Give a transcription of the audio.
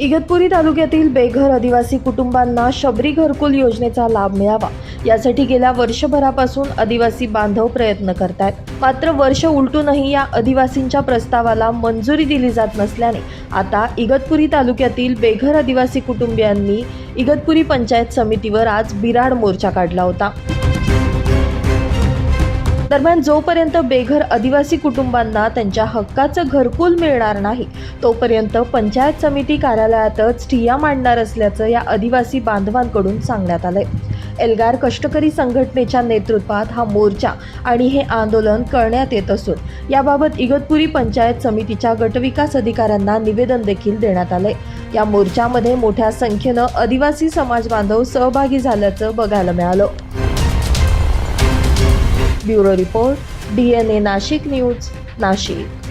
इगतपुरी तालुक्यातील बेघर आदिवासी कुटुंबांना शबरी घरकुल योजनेचा लाभ मिळावा. यासाठी गेल्या वर्षभरापासून आदिवासी बांधव प्रयत्न करतायत. मात्र वर्ष उलटूनही या आदिवासींच्या प्रस्तावाला मंजुरी दिली जात नसल्याने आता इगतपुरी तालुक्यातील बेघर आदिवासी कुटुंबियांनी इगतपुरी पंचायत समितीवर आज बिराड मोर्चा काढला होता. दरम्यान जोपर्यंत बेघर आदिवासी कुटुंबांना त्यांच्या हक्काचं घरकुल मिळणार नाही तोपर्यंत पंचायत समिती कार्यालयातच ठिय्या मांडणार असल्याचं या आदिवासी बांधवांकडून सांगण्यात आलंय. एल्गार कष्टकरी संघटनेच्या नेतृत्वात हा मोर्चा आणि हे आंदोलन करण्यात येत असून याबाबत इगतपुरी पंचायत समितीच्या गटविकास अधिकाऱ्यांना निवेदन देखील देण्यात आलंय. या मोर्चामध्ये मोठ्या संख्येनं आदिवासी समाज बांधव सहभागी झाल्याचं बघायला मिळालं. Bureau report D N A Nashik news Nashik